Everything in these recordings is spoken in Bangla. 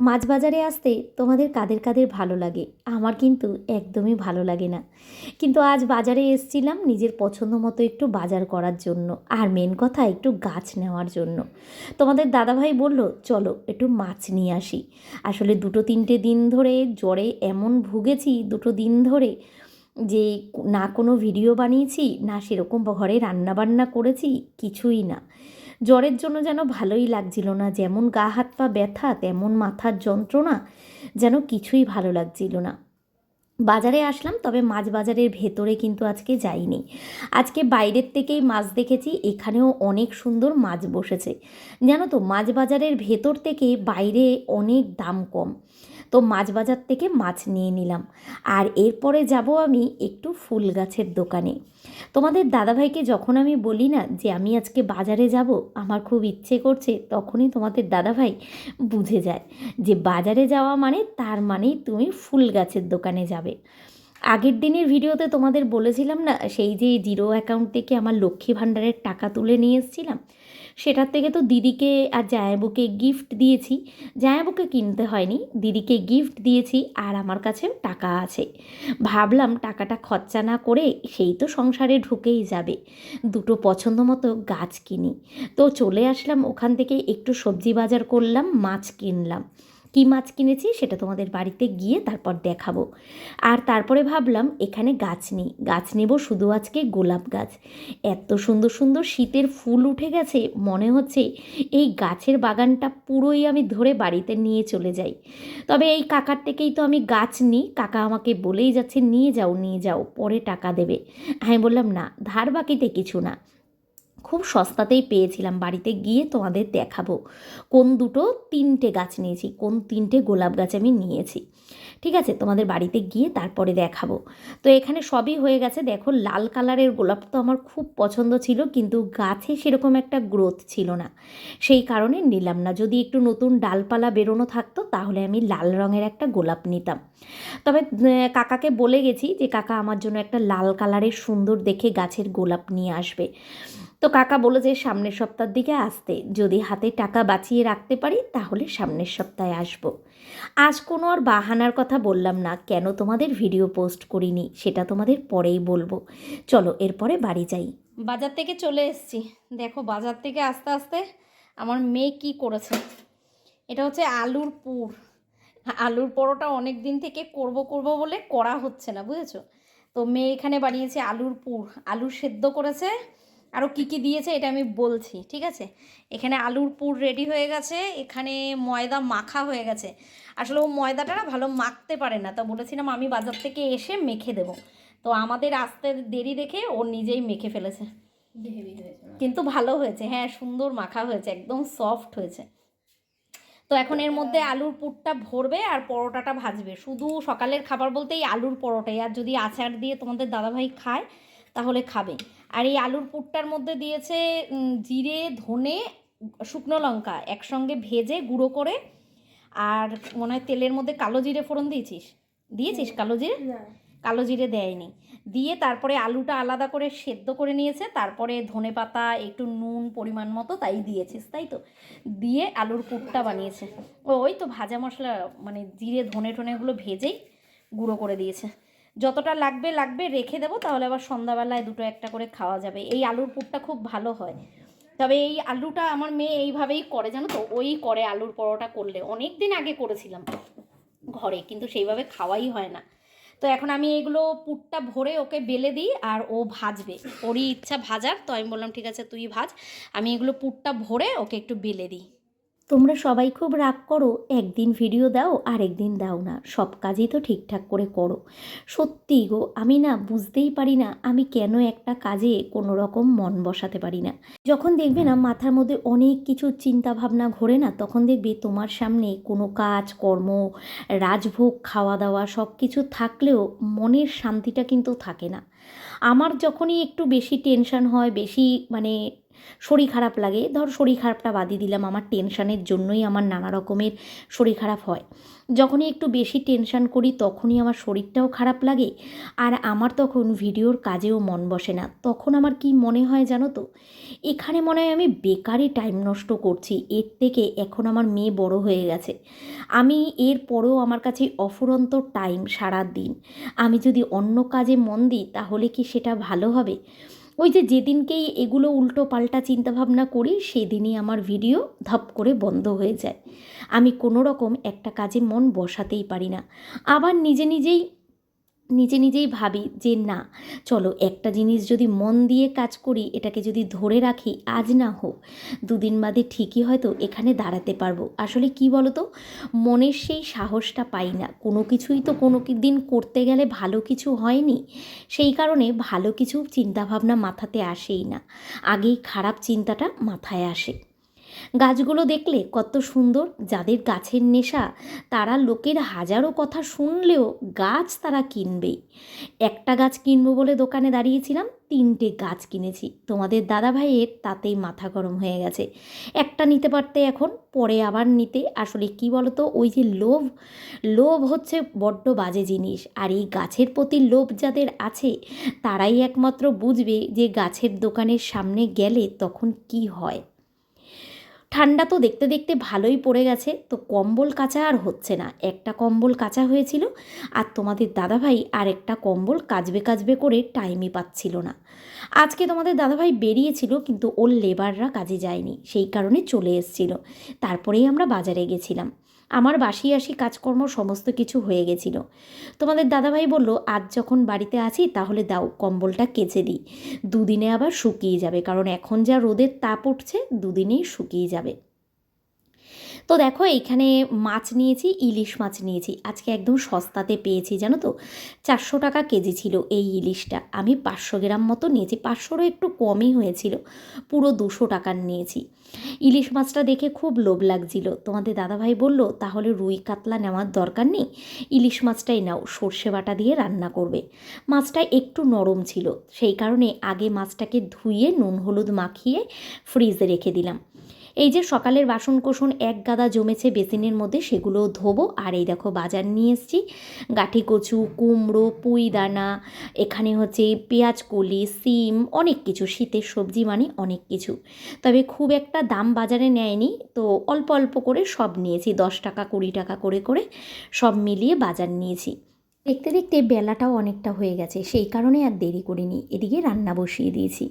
মাছ বাজারে আসতে তোমাদের কাদের কাদের ভালো লাগে? আমার কিন্তু একদমই ভালো লাগে না। কিন্তু আজ বাজারে এসছিলাম নিজের পছন্দ মতো একটু বাজার করার জন্য আর মেন কথা একটু গাছ নেওয়ার জন্য। তোমাদের দাদাভাই বলল, চলো একটু মাছ নিয়ে আসি। আসলে দুটো তিনটে দিন ধরে জ্বরে এমন ভুগেছি, দুটো দিন ধরে যে না কোনো ভিডিও বানিয়েছি, না সেরকম ঘরে রান্নাবান্না করেছি, কিছুই না। জ্বরের জন্য যেন ভালোই লাগছিল না, যেমন গা, হাত, পা ব্যথা, তেমন মাথার যন্ত্রণা যেন কিছুই ভালো লাগছিল না। বাজারে আসলাম, তবে মাছ বাজারের ভেতরে কিন্তু আজকে যাইনি। আজকে বাইরের থেকেই মাছ দেখেছি, এখানেও অনেক সুন্দর মাছ বসেছে। জানো তো, মাছ বাজারের ভেতর থেকে বাইরে অনেক দাম কম। তো মাছ বাজার থেকে মাছ নিয়ে নিলাম। আর এরপরে যাব আমি একটু ফুল গাছের দোকানে। তোমাদের দাদাভাইকে যখন আমি বলি না যে আমি আজকে বাজারে যাব, আমার খুব ইচ্ছে করছে, তখনই তোমাদের দাদাভাই বুঝে যায় যে বাজারে যাওয়া মানে তার মানেই তুমি ফুল গাছের দোকানে যাবে। আগের দিনের ভিডিওতে তোমাদের বলেছিলাম না, সেই যে জিরো অ্যাকাউন্ট থেকে আমার লক্ষ্মী ভাণ্ডারের টাকা তুলে নিয়ে এসেছিলাম সেটার থেকে তো দিদিকে আর জায়াবুকে গিফট দিয়েছি। জায়াবুকে কিনতে হয়নি, দিদিকে গিফট দিয়েছি আর আমার কাছে টাকা আছে। ভাবলাম টাকাটা খরচা না করে সেই তো সংসারে ঢুকেই যাবে। দুটো পছন্দ মতো গাছ কিনি। তো চলে আসলাম, ওখান থেকে একটু সবজি বাজার করলাম, মাছ কিনলাম। কী মাছ কিনেছি সেটা তোমাদের বাড়িতে গিয়ে তারপর দেখাবো। আর তারপরে ভাবলাম, এখানে গাছ নেই। গাছ নেব শুধু আজকে গোলাপ গাছ। এত সুন্দর সুন্দর শীতের ফুল উঠে গেছে, মনে হচ্ছে এই গাছের বাগানটা পুরোই আমি ধরে বাড়িতে নিয়ে চলে যাই। তবে এই কাকার থেকেই তো আমি গাছ নিই। কাকা আমাকে বলেই যাচ্ছে, নিয়ে যাও নিয়ে যাও, পরে টাকা দেবে। আমি বললাম, না, ধার বাকিতে কিছু না। খুব সস্তাতেই পেয়েছিলাম। বাড়িতে গিয়ে তোমাদের দেখাবো। কোন দুটো তিনটে গাছ নিয়েছি, কোন তিনটে গোলাপ গাছ আমি নিয়েছি। ঠিক আছে? তোমাদের বাড়িতে গিয়ে তারপরে দেখাবো। তো এখানে সবই হয়ে গেছে। দেখো, লাল কালারের গোলাপ তো আমার খুব পছন্দ ছিল, কিন্তু গাছে সেরকম একটা গ্রোথ ছিল না। সেই কারণে নিলাম না। যদি একটু নতুন ডালপালা বেরোনো থাকতো, তাহলে আমি লাল রঙের একটা গোলাপ নিতাম। তবে কাকাকে বলে গেছি যে, কাকা, আমার জন্য একটা লাল কালারের সুন্দর দেখে গাছের গোলাপ নিয়ে আসবে। তো কাকা বলে যে সামনের সপ্তাহের দিকে আসতে। যদি হাতে টাকা বাঁচিয়ে রাখতে পারি, তাহলে সামনের সপ্তাহে আসব। আজ কোনো আর বাহানার কথা বললাম না। কেন তোমাদের ভিডিও পোস্ট করিনি? সেটা তোমাদের পরেই বলব। চলো, এরপরে বাড়ি যাই। বাজার থেকে চলে এসেছি। দেখো, বাজার থেকে আস্তে আস্তে আমার মেয়ে কি করেছে? এটা হচ্ছে আলুর পুর। আলুর পরোটা অনেক দিন থেকে করব করব বলে করা হচ্ছে না, বুঝেছ? তো মেয়ে এখানে বানিয়েছে আলুর পুর। আলু সেদ্ধ করেছে আরও কী কী দিয়েছে এটা আমি বলছি, ঠিক আছে? এখানে আলুর পুর রেডি হয়ে গেছে, এখানে ময়দা মাখা হয়ে গেছে। আসলে ও ময়দাটা না ভালো মাখতে পারে না, তো বলেছিলাম আমি বাজার থেকে এসে মেখে দেব। তো আমাদের আসতে দেরি দেখে ও নিজেই মেখে ফেলেছে। কিন্তু ভালো হয়েছে হ্যাঁ সুন্দর মাখা হয়েছে, একদম সফট হয়েছে। তো এখন এর মধ্যে আলুর পুরটা ভরবে আর পরোটাটা ভাজবে। শুধু সকালের খাবার বলতেই আলুর পরোটাই, আর যদি আচার দিয়ে তোমাদের দাদাভাই খায়, তাহলে খাবে। আর এই আলুর পুরটার মধ্যে দিয়েছে জিরে ধনে শুকনো লঙ্কা একসঙ্গে ভেজে গুঁড়ো করে। আর মনে হয় তেলের মধ্যে কালো জিরে ফোড়ন দিয়েছিস? দিয়েছিস কালো জিরে? কালো জিরে দেয়নি। দিয়ে তারপরে আলুটা আলাদা করে সেদ্ধ করে নিয়েছে তারপরে ধনে পাতা একটু নুন পরিমাণ মতো তাই দিয়েছিস তাই তো? দিয়ে আলুর পুরটা বানিয়েছে। ওই তো ভাজা মশলা মানে জিরে ধনে টনেগুলো ভেজেই গুঁড়ো করে দিয়েছে। যতটা লাগবে লাগবে, রেখে দেবো, তাহলে আবার সন্ধ্যাবেলায় দুটো একটা করে খাওয়া যাবে। এই আলুর পুরটা খুব ভালো হয়। তবে এই আলুটা আমার মেয়ে এইভাবেই করে, জানো তো? ওই করে আলুর পরোটা করলে। অনেক দিন আগে করেছিলাম ঘরে, কিন্তু সেইভাবে খাওয়াই হয় না। তো এখন আমি এগুলো পুরটা ভরে ওকে বেলে দিই আর ও ভাজবে। ওরই ইচ্ছা ভাজার, তো আমি বললাম, ঠিক আছে, তুই ভাজ। আমি এগুলো পুটটা ভরে ওকে একটু বেলে দিই। তোমরা সবাই খুব রাগ করো, একদিন ভিডিও দাও আর একদিন দাও না। সব কাজই তো ঠিকঠাক করে করো। সত্যি গো, আমি না বুঝতেই পারি না, আমি কেন একটা কাজে কোনো রকম মন বসাতে পারি না। যখন দেখবে না মাথার মধ্যে অনেক কিছু চিন্তা ভাবনা ঘোরে না, তখন দেখবে তোমার সামনে কোনো কাজ, কর্ম, রাজভোগ খাওয়া দাওয়া সব কিছু থাকলেও মনের শান্তিটা কিন্তু থাকে না। আমার যখনই একটু বেশি টেনশন হয়, বেশি মানে শরীর খারাপ লাগে। ধর শরীর খারাপটা বাদই দিলাম, আমার টেনশানের জন্যই আমার নানা রকমের শরীর খারাপ হয়। যখনই একটু বেশি টেনশান করি, তখনই আমার শরীরটাও খারাপ লাগে। আর আমার তখন ভিডিওর কাজেও মন বসে না। তখন আমার কি মনে হয় জানো তো? এখানে মনে হয় আমি বেকারই টাইম নষ্ট করছি। এর থেকে এখন আমার মেয়ে বড় হয়ে গেছে। আমি এর পরেও আমার কাছে অফুরন্ত টাইম সারা দিন আমি যদি অন্য কাজে মন দিই, তাহলে কি সেটা ভালো হবে? ওই যে যেদিনকেই এগুলো উল্টো পাল্টা চিন্তাভাবনা করি, সেদিনই আমার ভিডিও ধপ করে বন্ধ হয়ে যায়। আমি কোনো রকম একটা কাজে মন বসাতেই পারি না। আবার নিজে নিজেই নিজে নিজেই ভাবি যে না, চলো একটা জিনিস যদি মন দিয়ে কাজ করি, এটাকে যদি ধরে রাখি, আজ না হোক, দুদিন বাদে ঠিকই হয়তো এখানে দাঁড়াতে পারব। আসলে কি বলো তো মনের সেই সাহসটা পাই না। কোনো কিছুই তো কোনো দিন করতে গেলে ভালো কিছু হয়নি। সেই কারণে ভালো কিছু চিন্তাভাবনা মাথাতে আসেই না। আগেই খারাপ চিন্তাটা মাথায় আসে। গাছগুলো দেখলে কত সুন্দর, যাদের গাছের নেশা, তারা লোকের হাজারো কথা শুনলেও গাছ তারা কিনবেই। একটা গাছ কিনবো বলে দোকানে দাঁড়িয়েছিলাম, তিনটে গাছ কিনেছি। তোমাদের দাদা ভাইয়ের তাতেই মাথা গরম হয়ে গেছে। একটা নিতে পারতে এখন, পরে আবার নিতে। আসলে কি বলতো, ওই যে লোভ লোভ হচ্ছে বড্ড বাজে জিনিস। আর এই গাছের প্রতি লোভ যাদের আছে, তারাই একমাত্র বুঝবে যে গাছের দোকানের সামনে গেলে তখন কি হয়। ঠান্ডা তো দেখতে দেখতে ভালোই পড়ে গেছে, তো কম্বল কাঁচা আর হচ্ছে না। একটা কম্বল কাঁচা হয়েছিল আর তোমাদের দাদাভাই আর একটা কম্বল কাজবে কাজবে করে টাইমই পাচ্ছিল না। আজকে তোমাদের দাদাভাই বেরিয়েছিল কিন্তু ওর লেবাররা কাজে যায়নি, সেই কারণে চলে এসছিল। তারপরেই আমরা বাজারে গেছিলাম। আমার বাসি আসি কাজকর্ম সমস্ত কিছু হয়ে গেছিল। তোমাদের দাদাভাই বলল, আজ যখন বাড়িতে আছি, তাহলে দাও, কম্বলটা কেচে দিই। দুদিনে আবার শুকিয়ে যাবে, কারণ এখন যা রোদের তাপ উঠছে, দুদিনেই শুকিয়ে যাবে। তো দেখো, এইখানে মাছ নিয়েছি, ইলিশ মাছ নিয়েছি। আজকে একদম সস্তাতে পেয়েছি, জানো তো? চারশো টাকা কেজি ছিল এই ইলিশটা। আমি পাঁচশো গ্রাম মতো নিয়েছি, পাঁচশোরও একটু কমই হয়েছিল। পুরো দুশো টাকার নিয়েছি। ইলিশ মাছটা দেখে খুব লোভ লাগছিল। তোমাদের দাদাভাই বলল, তাহলে রুই কাতলা নেওয়ার দরকার নেই? ইলিশ মাছটাই নাও, সর্ষে বাটা দিয়ে রান্না করবে। মাছটা একটু নরম ছিল। সেই কারণে আগে মাছটাকে ধুয়ে নুন হলুদ মাখিয়ে ফ্রিজে রেখে দিলাম। এই যে সকালের বাসন কোসন এক গাদা জমেছে বেসিনের মধ্যে সেগুলো ধোবো। আর এই দেখো বাজার নিয়ে এসেছি। গাঠি কচু, কুমড়ো পুঁই দানা এখানে হচ্ছে পেঁয়াজ কলি, সিম, অনেক কিছু, শীতের সবজি মানে অনেক কিছু। তবে খুব একটা দাম বাজারে নেয়নি, তো অল্প অল্প করে সব নিয়েছি, দশ টাকা, কুড়ি টাকা করে করে সব মিলিয়ে বাজার নিয়েছি। দেখতে দেখতে বেলাটাও অনেকটা হয়ে গেছে, সেই কারণে আর দেরি করিনি, এদিকে রান্না বসিয়ে দিয়েছি।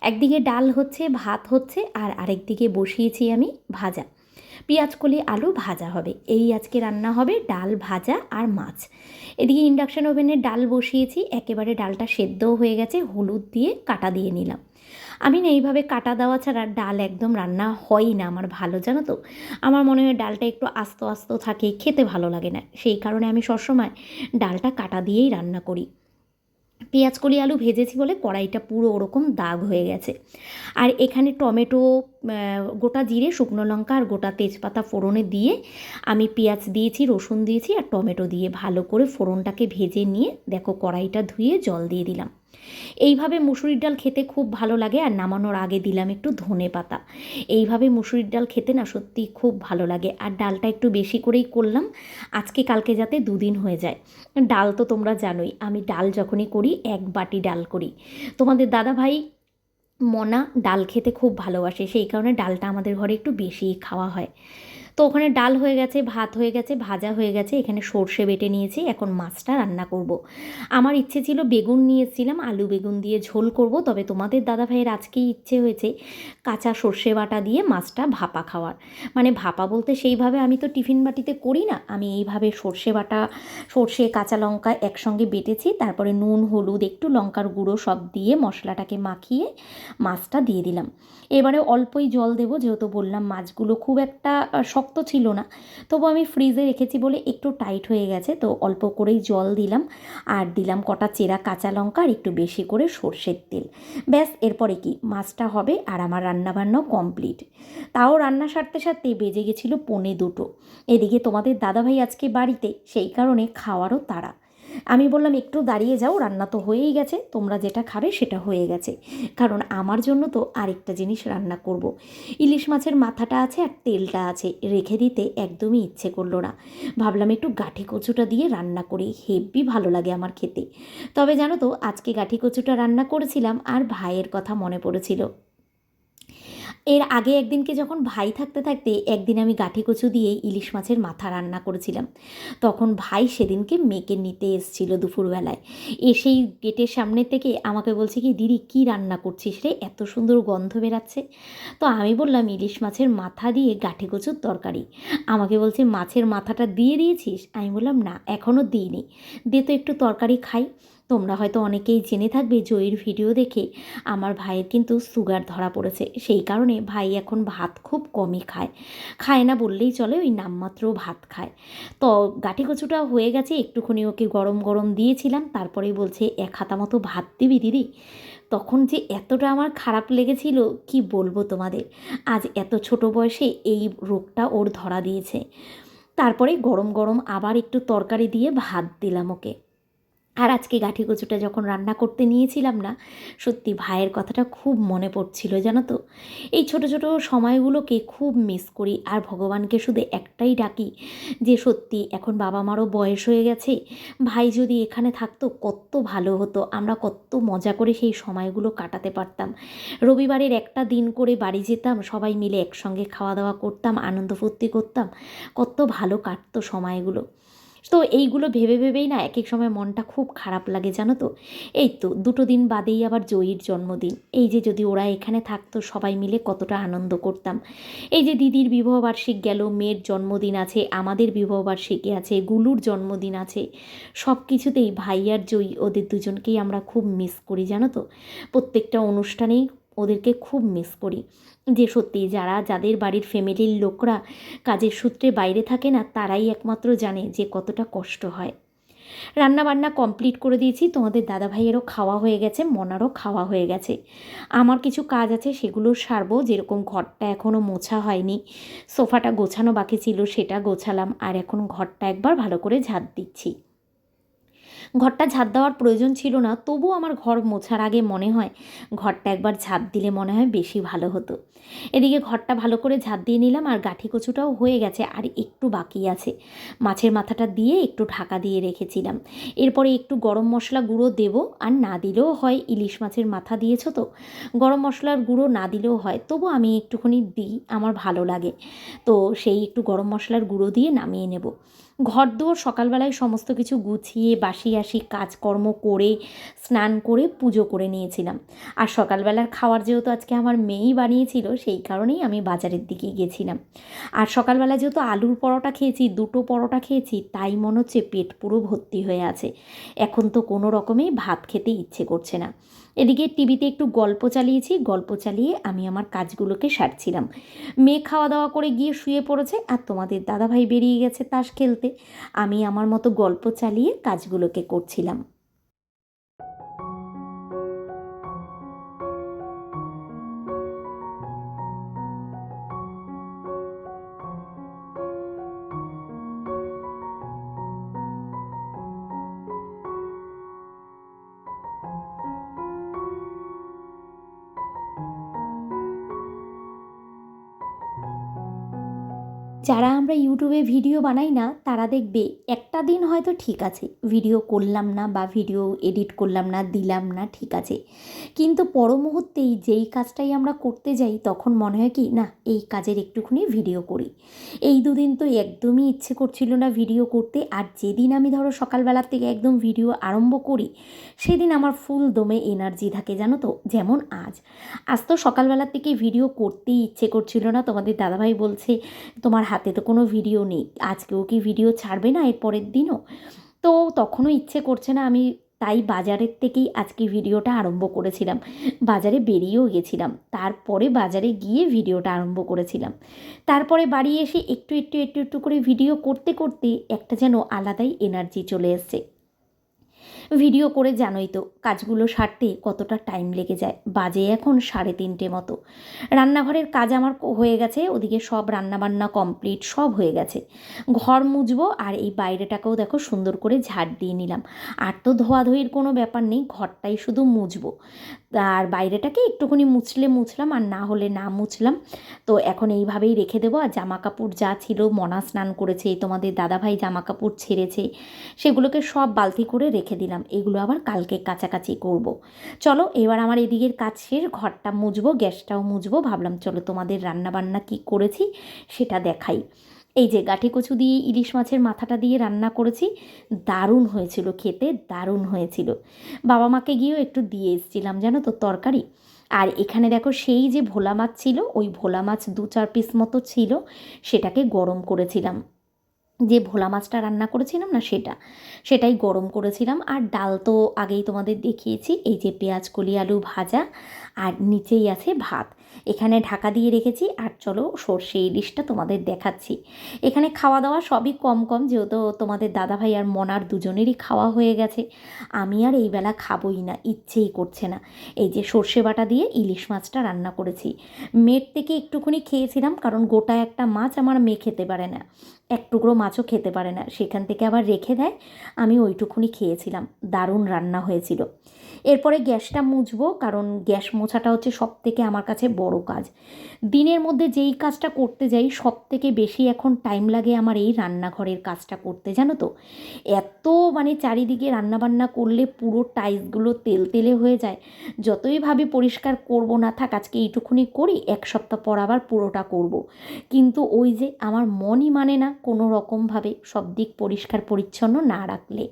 একদিকে ডাল হচ্ছে, ভাত হচ্ছে, আর আরেকদিকে বসিয়েছি আমি ভাজা। পেঁয়াজ কলি আলু ভাজা হবে। এই আজকে রান্না হবে ডাল ভাজা আর মাছ। এদিকে ইন্ডাকশান ওভেনে ডাল বসিয়েছি, একেবারে ডালটা সেদ্ধও হয়ে গেছে, হলুদ দিয়ে কাটা দিয়ে নিলাম। আমি না এইভাবে কাটা দেওয়া ছাড়া ডাল একদম রান্না হয়ই না আমার ভালো, জানো তো? আমার মনে হয় ডালটা একটু আস্ত আস্ত থাকে, খেতে ভালো লাগে না। সেই কারণে আমি সবসময় ডালটা কাটা দিয়েই রান্না করি। পেঁয়াজ কলি আলু ভেজেছি বলে কড়াইটা পুরো ওরকম দাগ হয়ে গেছে। আর এখানে টমেটো গোটা জিরে, শুকনো লঙ্কা আর গোটা তেজপাতা ফোড়নে দিয়ে আমি পেঁয়াজ দিয়েছি, রসুন দিয়েছি আর টমেটো দিয়ে ভালো করে ফোড়নটাকে ভেজে নিয়ে দেখো কড়াইটা ধুয়ে জল দিয়ে দিলাম। এইভাবে মুসুরির ডাল খেতে খুব ভালো লাগে আর নামানোর আগে দিলাম একটু ধনে পাতা। এইভাবে মুসুরির ডাল খেতে না সত্যি খুব ভালো লাগে। আর ডালটা একটু বেশি করেই করলাম, আজকে কালকে যাতে দুদিন হয়ে যায়। ডাল তো তোমরা জানোই, আমি ডাল যখনই করি, এক বাটি ডাল করি। তোমাদের দাদা ভাই মনা ডাল খেতে খুব ভালোবাসে, সেই কারণে ডালটা আমাদের ঘরে একটু বেশিই খাওয়া হয়। তো ওখানে ডাল হয়ে গেছে ভাত হয়ে গেছে ভাজা হয়ে গেছে। এখানে সর্ষে বেটে নিয়েছি এখন মাছটা রান্না করব। আমার ইচ্ছে ছিল বেগুন নিয়েছিলাম আলু বেগুন দিয়ে ঝোল করব তবে তোমাদের দাদা ভাইয়ের আজকেই ইচ্ছে হয়েছে কাঁচা সর্ষে বাটা দিয়ে মাছটা ভাপা খাওয়ার। মানে ভাপা বলতে সেইভাবে আমি তো টিফিন বাটিতে করি না আমি এইভাবে সর্ষে বাটা সর্ষে কাঁচা লঙ্কা একসঙ্গে বেটেছি তারপরে নুন হলুদ একটু লঙ্কার গুঁড়ো সব দিয়ে মশলাটাকে মাখিয়ে মাছটা দিয়ে দিলাম। এবারে অল্পই জল দেবো যেহেতু বললাম মাছগুলো খুব একটা আহ, শক্ত ছিল না। তবু আমি ফ্রিজে রেখেছি বলে একটু টাইট হয়ে গেছে, তো অল্প করেই জল দিলাম। আর দিলাম কটা চেরা কাঁচা লঙ্কা আর একটু বেশি করে সর্ষের তেল। ব্যাস, এরপরে কি? মাছটা হবে আর আমার রান্নাবান্নাও কমপ্লিট তাও রান্না সারতে সারতে বেজে গেছিল পনে দুটো। এদিকে তোমাদের দাদাভাই আজকে বাড়িতে, সেই কারণে খাওয়ারও তাড়া। আমি বললাম, একটু দাঁড়িয়ে যাও, রান্না তো হয়েই গেছে। তোমরা যেটা খাবে সেটা হয়ে গেছে। কারণ আমার জন্য তো আরেকটা জিনিস রান্না করব। ইলিশ মাছের মাথাটা আছে আর তেলটা আছে। রেখে দিতে একদমই ইচ্ছে করল না। ভাবলাম একটু গাঠি কচুটা দিয়ে রান্না করি। হেব্বি ভালো লাগে আমার খেতে। তবে জানো তো, আজকে গাঠি কচুটা রান্না করেছিলাম আর ভাইয়ের কথা মনে পড়েছিল। এর আগে একদিনকে যখন ভাই থাকতে থাকতে একদিন আমি গাঠি কচু দিয়ে ইলিশ মাছের মাথা রান্না করেছিলাম। তখন ভাই সেদিনকে মেয়েকে নিতে এসেছিল দুপুরবেলায়। এসেই গেটের সামনে থেকে আমাকে বলছে কি, দিদি, কী রান্না করছিস রে? এত সুন্দর গন্ধ বেরাচ্ছে। তো আমি বললাম, ইলিশ মাছের মাথা দিয়ে গাঠি কচুর তরকারি। আমাকে বলছে, মাছের মাথাটা দিয়ে দিয়েছিস? আমি বললাম, না এখনও দিইনি। দে তো একটু তরকারি খাই। তোমরা হয়তো অনেকেই জেনে থাকবে জয়ীর ভিডিও দেখে আমার ভাইয়ের কিন্তু সুগার ধরা পড়েছে। সেই কারণে ভাই এখন ভাত খুব কমই খায়। খায় না বললেই চলে, ওই নামমাত্র ভাত খায়। তো গাঠি কচুটা হয়ে গেছে, একটুখানি ওকে গরম গরম দিয়েছিলাম, তারপরেই বলছে, এক হাতা মতো ভাত দিবি দিদি। তখন যে এতটা আমার খারাপ লেগেছিল, কি বলব তোমাদের? আজ এত ছোট বয়সে এই রোগটা ওর ধরা দিয়েছে। তারপরে গরম গরম আবার একটু তরকারি দিয়ে ভাত দিলাম ওকে। আর আজকে গাঠি কচুটা যখন রান্না করতে নিয়েছিলাম না, সত্যি ভাইয়ের কথাটা খুব মনে পড়ছিল, জানো তো? এই ছোট ছোট সময়গুলোকে খুব মিস করি আর ভগবানকে শুধু একটাই ডাকি যে সত্যি এখন বাবা মারও বয়স হয়ে গেছে, ভাই যদি এখানে থাকতো কত ভালো হতো, আমরা কত মজা করে সেই সময়গুলো কাটাতে পারতাম। রবিবারের একটা দিন করে বাড়ি যেতাম, সবাই মিলে একসঙ্গে খাওয়া দাওয়া করতাম, আনন্দ ফুর্তি করতাম, কত ভালো কাটতো সময়গুলো। তো এইগুলো ভেবে ভেবেই না এক এক সময় মনটা খুব খারাপ লাগে, জানো তো? এই তো দুটো দিন বাদেই আবার জয়ীর জন্মদিন। এই যে যদি ওরা এখানে থাকতো, সবাই মিলে কতটা আনন্দ করতাম। এই যে দিদির বিবাহবার্ষিক গেল, মেয়ের জন্মদিন আছে, আমাদের বিবাহবার্ষিকী আছে, গুলুর জন্মদিন আছে সব কিছুতেই ভাই আর জয়ী ওদের দুজনকেই আমরা খুব মিস করি, জানো তো? প্রত্যেকটা অনুষ্ঠানেই ওদেরকে খুব মিস করি। যে সত্যি যারা, যাদের বাড়ির ফ্যামিলির লোকরা কাজের সূত্রে বাইরে থাকে না, তারাই একমাত্র জানে যে কতটা কষ্ট হয়। রান্না বান্না কমপ্লিট করে দিয়েছি, তোমাদের দাদা ভাইয়েরও খাওয়া হয়ে গেছে, মনারও খাওয়া হয়ে গেছে। আমার কিছু কাজ আছে, সেগুলো সারবো, যেরকম ঘরটা এখনও মোছা হয়নি। সোফাটা গোছানো বাকি ছিল, সেটা গোছালাম, আর এখন ঘরটা একবার ভালো করে ঝাঁট দিচ্ছি। ঘরটা ঝাঁট দেওয়ার প্রয়োজন ছিল না তবু আমার ঘর মোছার আগে মনে হয় ঘরটা একবার ঝাঁট দিলে মনে হয় বেশি ভালো হতো। এদিকে ঘরটা ভালো করে ঝাঁট দিয়ে নিলাম আর গাঠি কচুটাও হয়ে গেছে আর একটু বাকি আছে। মাছের মাথাটা দিয়ে একটু ঢাকা দিয়ে রেখেছিলাম। এরপরে একটু গরম মশলা গুঁড়ো দেবো আর না দিলেও হয়, ইলিশ মাছের মাথা দিয়েছ তো? গরম মশলার গুঁড়ো না দিলেও হয় তবু আমি একটুখানি দিই, আমার ভালো লাগে। তো সেই একটু গরম মশলার গুঁড়ো দিয়ে নামিয়ে নেব। ঘর দোর সকালবেলায় সমস্ত কিছু গুছিয়ে, বাসি আসি কাজকর্ম করে, স্নান করে পুজো করে নিয়েছিলাম। আর সকালবেলার খাওয়ার যেহেতু আজকে আমার মেয়েই বানিয়েছিল, সেই কারণেই আমি বাজারের দিকে গেছিলাম। আর সকালবেলা যেহেতু আলুর পরোটা খেয়েছি, দুটো পরোটা খেয়েছি, তাই মনে হচ্ছে পেট পুরো ভর্তি হয়ে আছে। এখন তো কোনো রকমেই ভাত খেতে ইচ্ছে করছে না। এদিকে টিভিতে একটু গল্প চালিয়েছি, গল্প চালিয়ে আমি আমার কাজগুলোকে সারছিলাম। মেয়ে খাওয়া দাওয়া করে গিয়ে শুয়ে পড়েছে আর তোমাদের দাদাভাই বেরিয়ে গেছে তাস খেলতে। আমি আমার মতো গল্প চালিয়ে কাজগুলোকে করছিলাম। যারা আমরা ইউটিউবে ভিডিও বানাই না তারা দেখবে একটা দিন হয়তো ঠিক আছে। ভিডিও করলাম না বা ভিডিও এডিট করলাম না, দিলাম না, ঠিক আছে। কিন্তু পর মুহূর্তেই যেই কাজটাই আমরা করতে যাই, তখন মনে হয় কি, না, এই কাজের একটুখানি ভিডিও করি। এই দুদিন তো একদমই ইচ্ছে করছিল না ভিডিও করতে। আর যেদিন আমি ধরো সকালবেলার থেকে একদম ভিডিও আরম্ভ করি, সেদিন আমার ফুল দমে এনার্জি থাকে, জানো তো? যেমন আজ। আজ তো সকালবেলার থেকে ভিডিও করতেই ইচ্ছে করছিল না। তোমাদের দাদাভাই বলছে, তোমার হাতে তো কোনো ভিডিও নেই। আজকেও কি ভিডিও ছাড়বে না? এর পরের দিনও। তো তখনও ইচ্ছে করছে না, আমি তাই বাজারের থেকেই আজকে ভিডিওটা আরম্ভ করেছিলাম। বাজারে বেরিয়েও গেছিলাম। তারপরে বাজারে গিয়ে ভিডিওটা আরম্ভ করেছিলাম। তারপরে বাড়ি এসে একটু একটু একটু একটু করে ভিডিও করতে করতে একটা যেন আলাদাই এনার্জি চলে এসছে। ভিডিও করে জানোই তো কাজগুলো সারতে কতটা টাইম লেগে যায়। বাজে এখন সাড়ে তিনটে মতো। রান্নাঘরের কাজ আমার হয়ে গেছে, ওদিকে সব রান্নাবান্না কমপ্লিট সব হয়ে গেছে। ঘর মুজবো আর এই বাইরেটাকেও দেখো সুন্দর করে ঝাড় দিয়ে নিলাম। আর তো ধোয়াধুয়ির কোনো ব্যাপার নেই, ঘরটাই শুধু মুছবো। আর বাইরেটাকে একটুখানি মুছলে মুছলাম আর না হলে না মুছলাম। তো এখন এইভাবেই রেখে দেবো। আর জামা কাপড় যা ছিল, মনা স্নান করেছে, তোমাদের দাদাভাই জামা কাপড় ছেড়েছে, সেগুলোকে সব বালতি করে রেখে দিলাম। এগুলো আবার কালকে কাছাকাছি করব। চলো, এবার আমার এদিকের কাজ শেষ। ঘরটা মুছবো, গ্যাসটাও মুছবো। ভাবলাম, চলো তোমাদের রান্না বান্না কী করেছি সেটা দেখাই। এই যে গাঠি কচু দিয়ে ইলিশ মাছের মাথাটা দিয়ে রান্না করেছি, দারুণ হয়েছিল খেতে, দারুণ হয়েছিল। বাবা মাকে গিয়েও একটু দিয়ে এসেছিলাম, জানো তো, তরকারি। আর এখানে দেখো সেই যে ভোলা মাছ ছিল, ওই ভোলা মাছ দু চার পিস মতো ছিল, সেটাকে গরম করেছিলাম। যে ভোলা মাছটা রান্না করেছিলাম না সেটা, সেটাই গরম করেছিলাম। আর ডাল তো আগেই তোমাদের দেখিয়েছি, এই যে পেঁয়াজ কলি আলু ভাজা, আর নিচেই আছে ভাত। এখানে ঢাকা দিয়ে রেখেছি আর চলো সর্ষে ইলিশটা তোমাদের দেখাচ্ছি। এখানে খাওয়া দাওয়া সবই কম কম, যেহেতু তোমাদের দাদাভাই আর মনার দুজনেরই খাওয়া হয়ে গেছে। আমি আর এই বেলা খাবোই না, ইচ্ছেই করছে না। এই যে সর্ষে বাটা দিয়ে ইলিশ মাছটা রান্না করেছি। মেট থেকে একটুখানি খেয়েছিলাম, কারণ গোটা একটা মাছ আমার মেয়ে খেতে পারে না। এক টুকরো মাছও খেতে পারে না। সেখান থেকে আবার রেখে দেয়, আমি ওইটুকুনি খেয়েছিলাম। দারুণ রান্না হয়েছিল। এরপরে গ্যাসটা মুছবো, কারণ গ্যাস মোছাটা হচ্ছে সব থেকে আমার কাছে বড় কাজ। দিনের মধ্যে যেই কাজটা করতে যাই সব থেকে বেশি এখন টাইম লাগে আমার এই রান্নাঘরের কাজটা করতে, জানো তো? এত মানে চারিদিকে রান্নাবান্না করলে পুরো টাইলসগুলো তেল তেলে হয়ে যায়। যতই ভাবি পরিষ্কার করব না থাক, আজকে এইটুকুনি করি, এক সপ্তাহ পর আবার পুরোটা করব। কিন্তু ওই যে আমার মনই মানে না কোনো রকমভাবে সব দিক পরিষ্কার পরিচ্ছন্ন না রাখলে।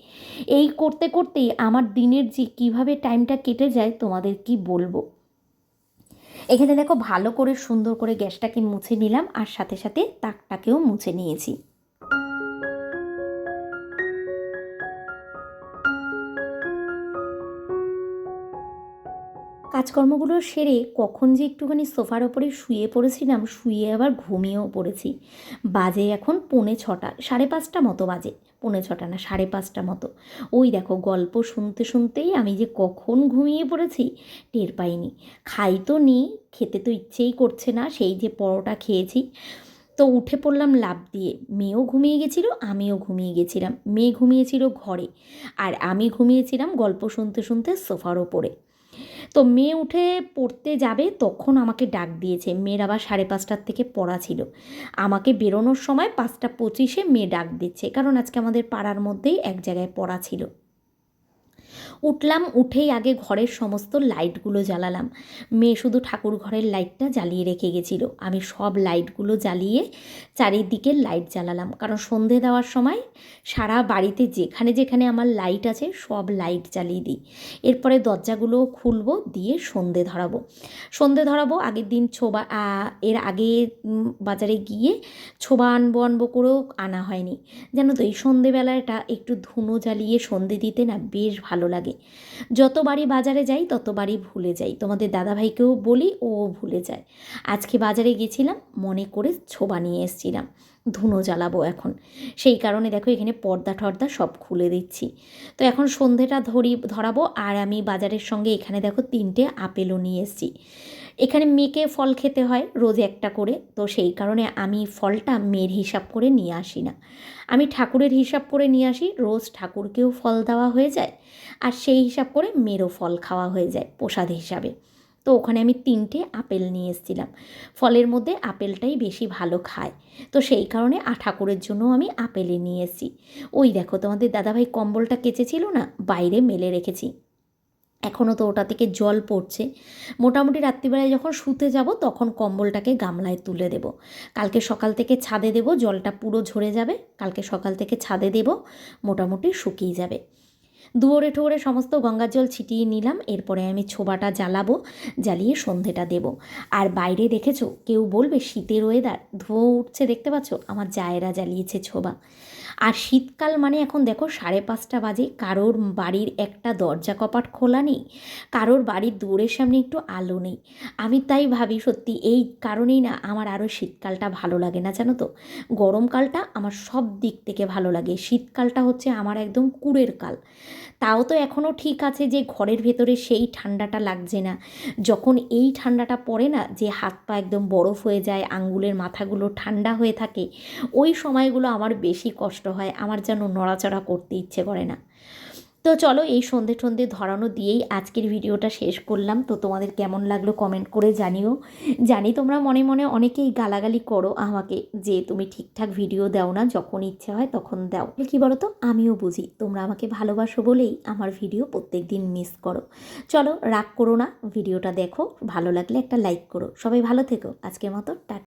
এই করতে করতেই আমার দিনের যে কীভাবে টাইমটা কেটে যায়, তোমাদের কি বলব? এখানে দেখো, ভালো করে সুন্দর করে গ্যাসটাকে মুছে নিলাম, আর সাথে সাথে তাকটাকেও মুছে নিয়েছি। কাজকর্মগুলো সেরে কখন যে একটুখানি সোফার ওপরে শুয়ে পড়েছিলাম, শুয়ে আবার ঘুমিয়েও পড়েছি। বাজে এখন পৌনে ছটা, সাড়ে পাঁচটা মতো বাজে। পৌনে ছটা না, সাড়ে পাঁচটা মতো। ওই দেখো, গল্প শুনতে শুনতেই আমি যে কখন ঘুমিয়ে পড়েছি টের পাইনি। খাই তো নি, খেতে তো ইচ্ছেই করছে না, সেই যে পরোটা খেয়েছি। তো উঠে পড়লাম লাভ দিয়ে। মেয়েও ঘুমিয়ে গেছিল, আমিও ঘুমিয়ে গেছিলাম। মেয়ে ঘুমিয়েছিল ঘরে। আর আমি ঘুমিয়েছিলাম গল্প শুনতে শুনতে সোফার ওপরে। তো মেয়ে উঠে পড়তে যাবে তখন আমাকে ডাক দিয়েছে। মেয়ের আবার সাড়ে পাঁচটার থেকে পড়া ছিল। আমাকে বেরোনোর সময় পাঁচটা পঁচিশে মেয়ে ডাক দিচ্ছে। কারণ আজকে আমাদের পাড়ার মধ্যেই এক জায়গায় পড়া ছিল। উঠলাম, উঠেই আগে ঘরের সমস্ত লাইটগুলো জ্বালালাম। মেয়ে শুধু ঠাকুর ঘরের লাইটটা জ্বালিয়ে রেখে গেছিল। আমি সব লাইটগুলো জ্বালিয়ে চারিদিকে লাইট জ্বালালাম। কারণ সন্ধে দেওয়ার সময় সারা বাড়িতে যেখানে যেখানে আমার লাইট আছে, সব লাইট জ্বালিয়ে দিই। এরপরে দরজাগুলো খুলবো, দিয়ে সন্ধে ধরাবো। সন্ধে ধরাবো, আগের দিন ছোবা এর আগে বাজারে গিয়ে ছোবা আনব আনব করেও আনা হয়নি। জানো তো, এই সন্ধেবেলাটা একটু ধুনো জ্বালিয়ে সন্ধে দিতে না বেশ ভালো লাগে। যতবারই বাজারে যাই ততবারই ভুলে যাই। তোমাদের দাদাভাইকেও বলি, ও ভুলে যায়। আজকে বাজারে গেছিলাম, মনে করে ছোবা নিয়ে এসেছিলাম। ধুনো জ্বালাবো এখন। সেই কারণে দেখো, এখানে পর্দা টর্দা সব খুলে দিচ্ছি। তো এখন সন্ধেটা ধরি, ধরাবো, আর আমি বাজারের সঙ্গে এখানে দেখো তিনটে আপেলও নিয়ে এসেছি। এখানে মেয়েকে ফল খেতে হয় রোজ একটা করে। তো সেই কারণে আমি ফলটা মেয়ের হিসাব করে নিয়ে আসি না। আমি ঠাকুরের হিসাব করে নিয়ে আসি, রোজ ঠাকুরকেও ফল দেওয়া হয়ে যায় আর সেই হিসাব করে মেয়েরও ফল খাওয়া হয়ে যায় প্রসাদ হিসাবে। তো ওখানে আমি তিনটে আপেল নিয়ে এসেছিলাম। ফলের মধ্যে আপেলটাই বেশি ভালো খায়। তো সেই কারণে ঠাকুরের জন্য আমি আপেলে নিয়ে এসেছি। ওই দেখো তোমাদের দাদাভাই কম্বলটা কেচেছিল না? বাইরে মেলে রেখেছি। এখনও তো ওটা থেকে জল পড়ছে। মোটামুটি রাত্রিবেলায় যখন শুতে যাব, তখন কম্বলটাকে গামলায় তুলে দেব। কালকে সকাল থেকে ছাদে দেব, জলটা পুরো ঝরে যাবে। কালকে সকাল থেকে ছাদে দেব, মোটামুটি শুকিয়ে যাবে। দুয়োরে ঠোরে সমস্ত গঙ্গার জল ছিটিয়ে নিলাম। এরপরে আমি ছোবাটা জ্বালাবো, জ্বালিয়ে সন্ধেটা দেব। আর বাইরে দেখেছ, কেউ বলবে শীতের ওয়েদার ধোঁয়া উঠছে, দেখতে পাচ্ছ? আমার জায়েরা জ্বালিয়েছে ছোবা। আর শীতকাল মানে এখন দেখো সাড়ে পাঁচটা বাজে, কারোর বাড়ির একটা দরজা কপাট খোলা নেই, কারোর বাড়ির দূরের সামনে একটু আলো নেই। আমি তাই ভাবি সত্যি এই কারণেই না আমার আরও শীতকালটা ভালো লাগে না জানো তো? গরমকালটা আমার সব দিক থেকে ভালো লাগে। শীতকালটা হচ্ছে আমার একদম কুড়ের কাল। তাও তো এখনও ঠিক আছে যে ঘরের ভেতরে সেই ঠান্ডাটা লাগছে না। যখন এই ঠান্ডাটা পড়ে না, যে হাত পা একদম বরফ হয়ে যায়, আঙ্গুলের মাথাগুলো ঠান্ডা হয়ে থাকে, ওই সময়গুলো আমার বেশি কষ্ট হয়, আমার যেন নড়াচড়া করতে ইচ্ছে করে না। তো চলো এই সন্ধে সন্ধে ধরানো দিয়েই আজকের ভিডিওটা শেষ করলাম। তো তোমাদের কেমন লাগল কমেন্ট করে জানিও। জানি তোমরা মনে মনে অনেকেই গালাগালি করো আমাকে যে তুমি ঠিকঠাক ভিডিও দাও না, যখন ইচ্ছে হয় তখন দাও। কি বলো তো আমিও বুঝি। তোমরা আমাকে ভালোবাসো বলেই আমার ভিডিও প্রত্যেক দিন মিস করো। চলো রাগ করো না ভিডিওটা দেখো। ভালো লাগলে একটা লাইক করো। সবাই ভালো থেকো। আজকের মতো টাটা।